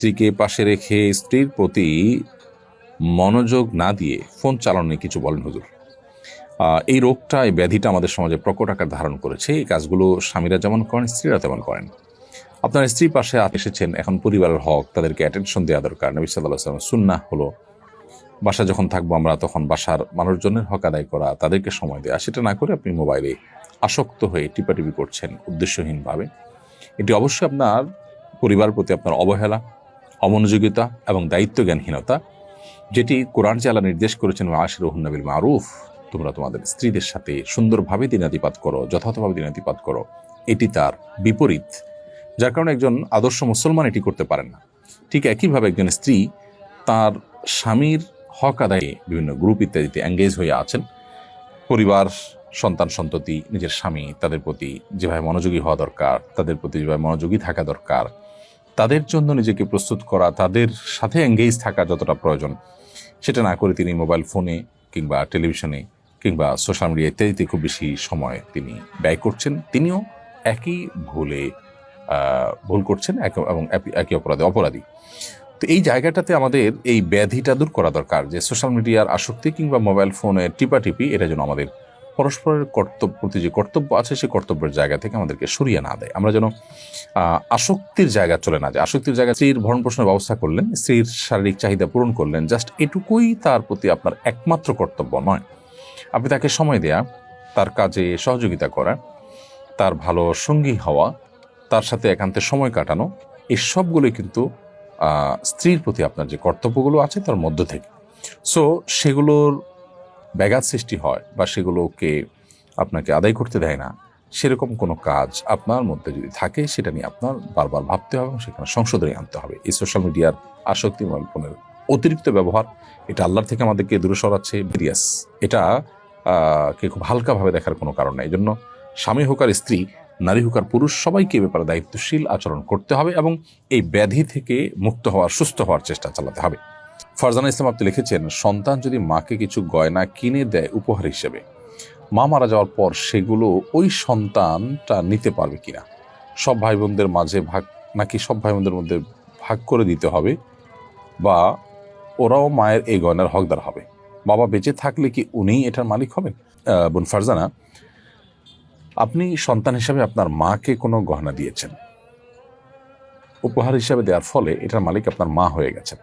স্ত্রীকে পাশে রেখে স্ত্রীর প্রতি মনোযোগ না দিয়ে ফোন চালানো কিছু বলেন হুজুর। এই রোগটা, এই ব্যাধিটা আমাদের সমাজে প্রকট আকার ধারণ করেছে। এই কাজগুলো স্বামীরা যেমন করেন, স্ত্রীরা তেমন করেন। আপনার স্ত্রীর পাশে এসেছেন, এখন পরিবারের হক, তাদেরকে অ্যাটেনশন দেওয়া দরকার। নবী সাল্লাহ সাল্লাম সুন্না হলো বাসা যখন থাকব আমরা তখন বাসার মানুষজনের হক আদায় করা, তাদেরকে সময় দেওয়া সেটা না করে আপনি মোবাইলে আসক্ত হয়ে টিপাটিপি করছেন উদ্দেশ্যহীনভাবে। এটি অবশ্যই আপনার পরিবার প্রতি আপনার অবহেলা অমনোযোগিতা এবং দায়িত্বজ্ঞানহীনতা, যেটি কোরআন চালা নির্দেশ করেছেন আশির রহুন্নবিল মারুফ তোমরা তোমাদের স্ত্রীদের সাথে সুন্দরভাবে দিনাতিপাত করো, যথাযথভাবে দিনাতিপাত করো, এটি তার বিপরীত, যার কারণে একজন আদর্শ মুসলমান এটি করতে পারেন না। ঠিক একইভাবে একজন স্ত্রী তার স্বামীর হক আদায়ে বিভিন্ন গ্রুপ ইত্যাদিতে এঙ্গেজ হয়ে আছেন। পরিবার, সন্তান, সন্ততি, নিজের স্বামী, তাদের প্রতি যেভাবে মনোযোগী হওয়া দরকার, তাদের প্রতি যেভাবে মনোযোগী থাকা দরকার তাদের জন্য নিজেকে প্রস্তুত করা, তাদের সাথে এঙ্গেজ থাকা যতটা প্রয়োজন, সেটা না করে তিনি মোবাইল ফোনে কিংবা টেলিভিশনে কিংবা সোশ্যাল মিডিয়া ইত্যাদিতে খুব বেশি সময় তিনি ব্যয় করছেন। তিনিও একই ভুলে ভুল করছেন এবং একই অপরাধে অপরাধী। তো এই জায়গাটাতে আমাদের এই ব্যাধিটা দূর করা দরকার যে সোশ্যাল মিডিয়ার আসক্তি কিংবা মোবাইল ফোনের টিপাটিপি, এটা যেন আমাদের পরস্পরের কর্তব্য, প্রতি যে কর্তব্য আছে সেই কর্তব্যের জায়গা থেকে আমাদেরকে সরিয়ে না দেয়। আমরা যেন আসক্তির জায়গা চলে না যায়। আসক্তির জায়গা, স্ত্রীর ভরণ পোষণের ব্যবস্থা করলেন, স্ত্রীর শারীরিক চাহিদা পূরণ করলেন, জাস্ট এটুকুই তার প্রতি আপনার একমাত্র কর্তব্য নয়। আপনি তাকে সময় দেয়া, তার কাজে সহযোগিতা করা, তার ভালো সঙ্গী হওয়া, তার সাথে একান্তে সময় কাটানো এই সবগুলোই কিন্তু স্ত্রীর প্রতি আপনার যে কর্তব্যগুলো আছে, তার মধ্য থেকে। সো সেগুলোর ব্যাঘাত সৃষ্টি হয় বা সেগুলোকে আপনাকে আদায় করতে দেয় না, সেরকম কোনো কাজ আপনার মধ্যে যদি থাকে, সেটা নিয়ে আপনার বারবার ভাবতে হবে এবং সেখানে সংশোধনে আনতে হবে। এই সোশ্যাল মিডিয়ার আসক্তি মোবাইল ফোনের অতিরিক্ত ব্যবহার, এটা আল্লাহর থেকে আমাদেরকে দূরে সরাচ্ছে বিরিয়াস এটা কে খুব হালকাভাবে দেখার কোনো কারণ নেই। এই জন্য স্বামী হোক আর স্ত্রী, নারী হোক আর পুরুষ, সবাইকে এ ব্যাপারে দায়িত্বশীল আচরণ করতে হবে এবং এই ব্যাধি থেকে মুক্ত হওয়ার, সুস্থ হওয়ার চেষ্টা চালাতে হবে। ফারজানা ইসলাম আপনি লিখেছেন, সন্তান যদি মাকে কিছু গয়না কিনে দেয় উপহার হিসেবে, মা মারা যাওয়ার পর সেগুলো ওই সন্তানটা নিতে পারবে কিনা? সব ভাই বোনদের মাঝে ভাগ, নাকি সব ভাই বোনদের মধ্যে ভাগ করে দিতে হবে? বা ওরাও মায়ের এই গয়নার হকদার হবে? বাবা বেঁচে থাকলে কি উনিই এটার মালিক হবেন? বোন ফারজানা, আপনি সন্তান হিসাবে আপনার মাকে কোনো গহনা দিয়েছেন। উপহার হিসাবে দেওয়ার ফলে এটার মালিক আপনার মা হয়ে গেছেন।